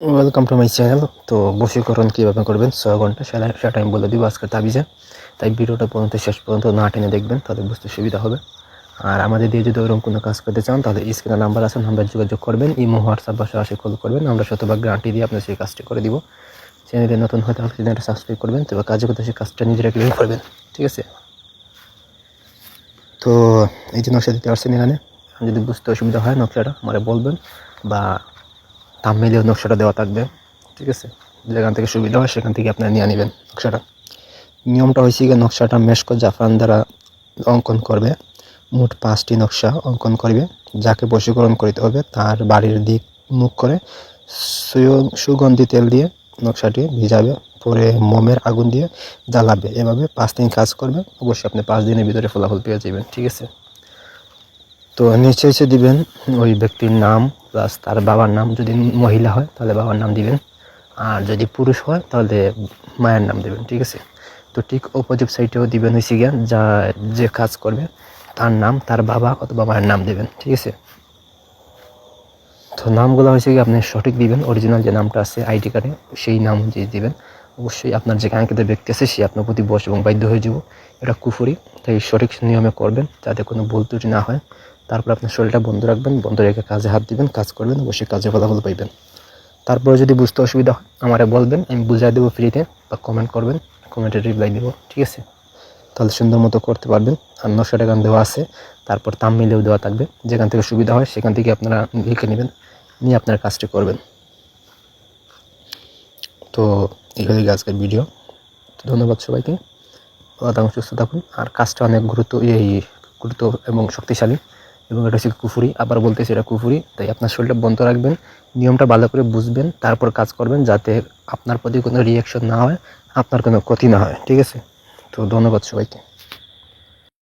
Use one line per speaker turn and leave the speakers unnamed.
Welcome to my channel তো বশীকরণ কীভাবে করবেন? ছয় ঘণ্টা সেটা সেটা আমি বলে দিব আজকের তাবিজে। তাই ভিডিওটা পর্যন্ত, শেষ পর্যন্ত না টেনে দেখবেন, তাহলে বুঝতে সুবিধা হবে। আর আমাদের দিয়ে যদি ওরকম কোনো কাজ করতে চান, তাহলে স্ক্রিনে নাম্বার আছে, নাম্বার যোগাযোগ করবেন, ইমো, হোয়াটসঅ্যাপ বা সরাসরি কল করবেন। আমরা শতভাগ গ্যারান্টি দিয়ে আপনার সেই কাজটি করে দিব। চ্যানেলে নতুন হয়তো আপনি চ্যানেলটা সাবস্ক্রাইব করবেন তবে কাজে করতে সেই কাজটা নিজেরা কীভাবে করবেন, ঠিক আছে? তো এই যে নকশা দিতে পারছেন এখানে, যদি বুঝতে অসুবিধা হয় নকশাটা, আমার বলবেন বা তামিলেও নকশাটা দেওয়া থাকবে, ঠিক আছে? যেখান থেকে সুবিধা হয় সেখান থেকে আপনারা নিয়ে নেবেন নকশাটা। নিয়মটা হয়েছে গিয়ে নকশাটা মেশকো জাফরান দ্বারা অঙ্কন করবে, মোট পাঁচটি নকশা অঙ্কন করবে, যাকে বশীকরণ করতে হবে তার বাড়ির দিক মুখ করে সুগন্ধি তেল দিয়ে নকশাটি ভিজাবে, পরে মোমের আগুন দিয়ে জ্বালাবে। এভাবে পাঁচ দিন কাজ করবে, অবশ্যই আপনি পাঁচ দিনের ভিতরে ফলাফল পেয়ে যাবেন, ঠিক আছে? তো নিচে এসে দিবেন। ওই ব্যক্তির নাম প্লাস তার বাবার নাম যদি মহিলা হয়, তাহলে বাবার নাম দিবেন। আর যদি পুরুষ হয়, তাহলে মায়ের নাম দেবেন, ঠিক আছে? তো ঠিক অপোজিট সাইডেও দিবেন হয়েছে গিয়া যা যে কাজ করবে, তার নাম, তার বাবা অথবা মায়ের নাম দেবেন, ঠিক আছে? তো নামগুলো হয়েছে কি, আপনি সঠিক দিবেন অরিজিনাল যে নামটা আছে আইডি কার্ডে সেই নাম দিয়ে দিবেন। অবশ্যই আপনার যে কাঙ্ক্ষিত ব্যক্তি আছে, সে আপনার প্রতি বস এবং বাধ্য হয়ে যাব। এটা কুফুরি, তাই সঠিক নিয়মে করবেন, যাতে কোনো ভুল ত্রুটি না হয়। তারপর আপনার শরীরটা বন্ধ রাখবেন, বন্ধ রেখে কাজে হাত দিবেন, কাজ করবেন, অবশ্যই কাজে ফলাফল পাইবেন। তারপরে যদি বুঝতে অসুবিধা হয়, আমারে বলবেন, আমি বুঝাই দেবো ফ্রিতে বা কমেন্ট করবেন কমেন্টে রিপ্লাই দেবো, ঠিক আছে? তাহলে সুন্দর মতো করতে পারবেন। আর নশো টাকা দেওয়া আছে, তারপর তামিলেও দেওয়া থাকবে। যেখান থেকে সুবিধা হয়, সেখান থেকে আপনারা লিখে নেবেন, নিয়ে আপনার কাজটি করবেন। তো এই আজকের ভিডিও তো ধন্যবাদ সবাইকে। ভালো সুস্থ থাকুন। আর কাজটা অনেক গুরুত্ব এই গুরুত্ব এবং শক্তিশালী। এবং এটা হচ্ছে কুফুরি। আবার বলতেছি এটা কুফুরি। তাই আপনার শরীরটা বন্ধ রাখবেন, নিয়মটা ভালো করে বুঝবেন, তারপর কাজ করবেন যাতে আপনার প্রতি কোনো রিয়াকশন না হয়, আপনার কোনো ক্ষতি না হয়। ঠিক আছে? তো ধন্যবাদ সবাইকে।